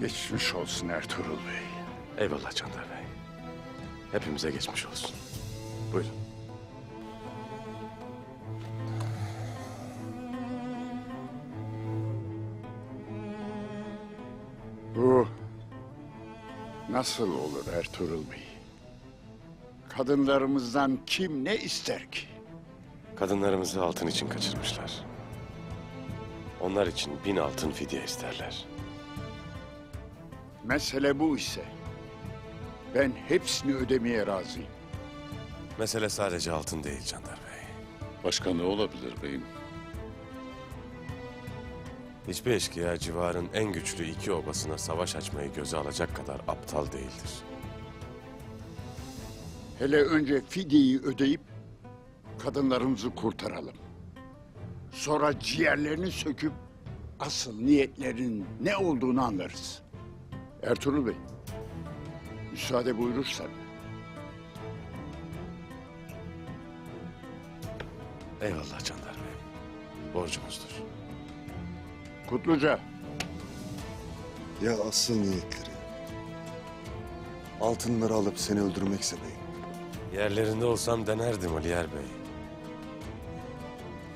Geçmiş olsun Ertuğrul Bey. Eyvallah Candar Bey. Hepimize geçmiş olsun. Buyurun. Bu nasıl olur Ertuğrul Bey? Kadınlarımızdan kim ne ister ki? Kadınlarımızı altın için kaçırmışlar. Onlar için bin altın fidye isterler. Mesele bu ise ben hepsini ödemeye razıyım. Mesele sadece altın değil Candar Bey. Başka ne olabilir beyim? Hiçbir eşkıya civarın en güçlü iki obasına savaş açmayı göze alacak kadar aptal değildir. Hele önce fidyeyi ödeyip kadınlarımızı kurtaralım. Sonra ciğerlerini söküp asıl niyetlerin ne olduğunu anlarız. Ertuğrul Bey, müsaade buyurursan Eyvallah Candar Bey. Borcumuzdur. Kutluca Ya asıl niyetleri? Altınları alıp seni öldürmekse beyim. Yerlerinde olsam denerdim Aliyer Bey.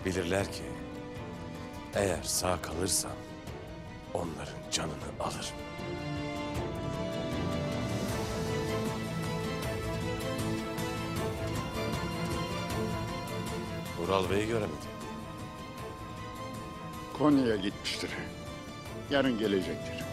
Bilirler ki eğer sağ kalırsam onların canını alırım. Ural Bey'i göremedim. Konya'ya gitmiştir. Yarın gelecektir.